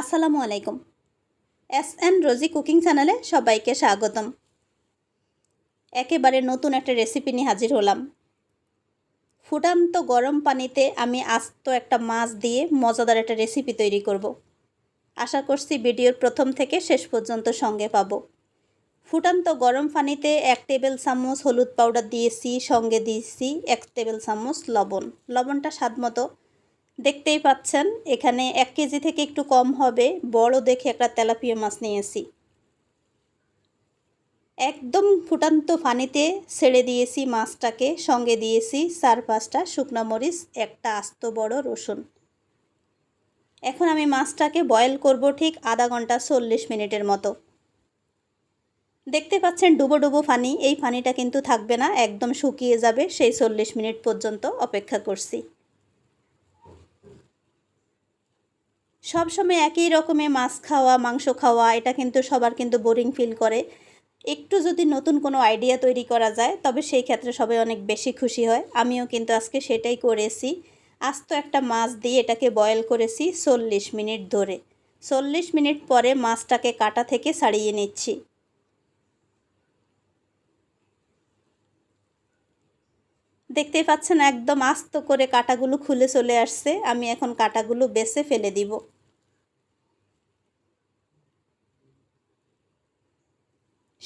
আসসালামু আলাইকুম। S N রোজি cooking চ্যানেলে সবাইকে স্বাগতম। একেবারে নতুন একটা রেসিপি নিয়ে হাজির হলাম। ফুটান্ত গরম পানিতে আমি আস্ত একটা মাছ দিয়ে মজাদার একটা রেসিপি তৈরি করব। আশা করছি ভিডিওর প্রথম থেকে শেষ পর্যন্ত সঙ্গে পাবো। ফুটান্ত গরম পানিতে এক টেবিল চামচ হলুদ পাউডার দিয়েছি, সঙ্গে দিয়েছি এক টেবিল চামচ লবণ। লবণটা স্বাদ মতো দেখতেই পাচ্ছেন, এখানে এক কেজি থেকে একটু কম হবে। বড় দেখে একটা তেলাপিয়া মাছ নিয়েছি একদম ফুটান্ত পানিতে ছেড়ে দিয়েছি মাছটাকে, সঙ্গে দিয়েছি চার পাঁচটা শুকনো মরিচ, একটা আস্ত বড় রসুন। এখন আমি মাছটাকে বয়েল করব ঠিক আধা ঘণ্টা চল্লিশ মিনিটের মতো। দেখতে পাচ্ছেন ডুবো ডুবো পানি, এই পানিটা কিন্তু থাকবে না, একদম শুকিয়ে যাবে সেই চল্লিশ মিনিট পর্যন্ত অপেক্ষা করছি। সব সময় একই রকমের মাছ খাওয়া, মাংস খাওয়া, এটা কিন্তু সবার কিন্তু বোরিং ফিল করে। একটু যদি নতুন কোনো আইডিয়া তৈরি করা যায়, তবে সেই ক্ষেত্রে সবাই অনেক বেশি খুশি হয়। আমিও কিন্তু আজকে সেটাই করেছি। আস্ত একটা মাছ দিয়ে এটাকে বয়েল করেছি চল্লিশ মিনিট ধরে। চল্লিশ মিনিট পরে মাছটাকে কাটা থেকে ছাড়িয়ে নিচ্ছি। দেখতেই পাচ্ছেন, একদম আস্ত করে কাটাগুলো খুলে চলে আসছে। আমি এখন কাটাগুলো বেছে ফেলে দিব।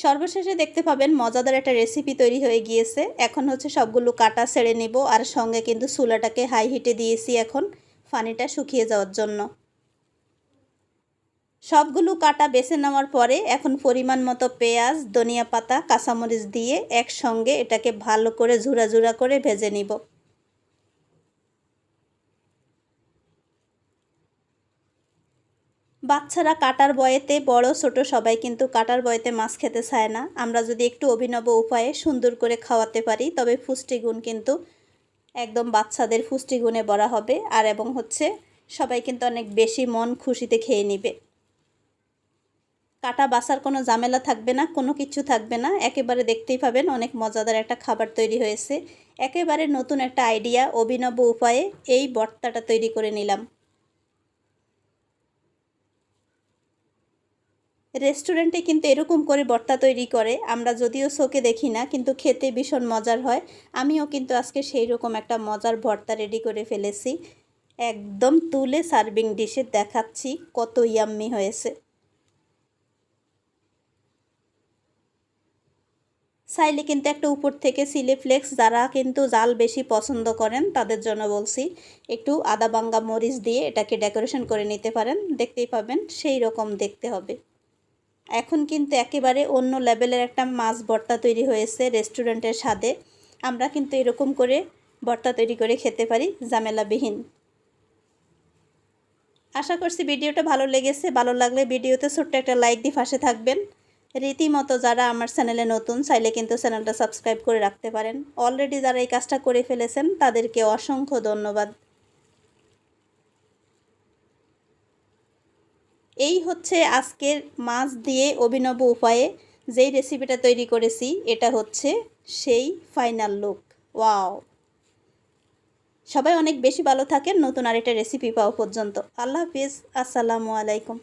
সর্বশেষে দেখতে পাবেন মজাদার একটা রেসিপি তৈরি হয়ে গিয়েছে। এখন হচ্ছে সবগুলো কাটা ছেড়ে নেব আর সঙ্গে কিন্তু চুলাটাকে হাই হিটে দিয়েছি এখন পানিটা শুকিয়ে যাওয়ার জন্য। সবগুলো কাটা বেছে নেওয়ার পরে এখন পরিমাণ মতো পেঁয়াজ, ধনিয়া পাতা, কাঁচামরিচ দিয়ে একসঙ্গে এটাকে ভালো করে ঝুরা ঝুরা করে ভেজে নিব। বাচ্চারা কাটার বয়েতে বড়, ছোট সবাই কিন্তু কাটার বয়েতে মাছ খেতে চায় না। আমরা যদি একটু অভিনব উপায়ে সুন্দর করে খাওয়াতে পারি, তবে পুষ্টিগুণ কিন্তু একদম বাচ্চাদের পুষ্টিগুণে বড়া হবে। আর এবং হচ্ছে সবাই কিন্তু অনেক বেশি মন খুশিতে খেয়ে নিবে। কাটা বাসার কোনো ঝামেলা থাকবে না, কোনো কিছু থাকবে না। একেবারে দেখতেই পাবেন অনেক মজাদার একটা খাবার তৈরি হয়েছে। একেবারে নতুন একটা আইডিয়া অভিনব উপায়ে এই বর্তাটা তৈরি করে নিলাম। রেস্টুরেন্টে কিন্তু এরকম করে বর্তা তৈরি করে, আমরা যদিও চোখে দেখি না, কিন্তু খেতে ভীষণ মজার হয়। আমিও কিন্তু আজকে সেই রকম একটা মজার ভর্তা রেডি করে ফেলেছি। একদম তুলে সার্ভিং ডিশে দেখাচ্ছি কত ইয়াম্মি হয়েছে। চাইলে কিন্তু একটা উপর থেকে সিলে ফ্লেক্স যারা কিন্তু জাল বেশি পছন্দ করেন, তাদের জন্য বলছি, একটু আদা বাঙ্গা মরিচ দিয়ে এটাকে ডেকোরেশন করে নিতে পারেন, দেখতেই পাবেন সেই রকম দেখতে হবে। এখন কিন্তু একেবারে অন্য লেভেলের একটা মাছ ভর্তা তৈরি হয়েছে রেস্টুরেন্টের স্বাদে। আমরা কিন্তু এরকম করে ভর্তা তৈরি করে খেতে পারি জামেলাবিহীন আশা করছি ভিডিওটা ভালো লেগেছে। ভালো লাগলে ভিডিওতে ছোট্ট একটা লাইক দিয়ে ফাঁসে থাকবেন। রীতিমতো যারা আমার চ্যানেলে নতুন, চাইলে কিন্তু চ্যানেলটা সাবস্ক্রাইব করে রাখতে পারেন। অলরেডি যারা এই কাজটা করে ফেলেছেন, তাদেরকে অসংখ্য ধন্যবাদ। এই হচ্ছে আজকের মাছ দিয়ে অভিনব উপায়ে যেই রেসিপিটা তৈরি করেছি, এটা হচ্ছে সেই ফাইনাল লুক ওয়াও সবাই অনেক বেশি ভালো থাকেন, নতুন আর এটা রেসিপি পাওয়া পর্যন্ত। আল্লাহ হাফিজ, আসসালামু আলাইকুম।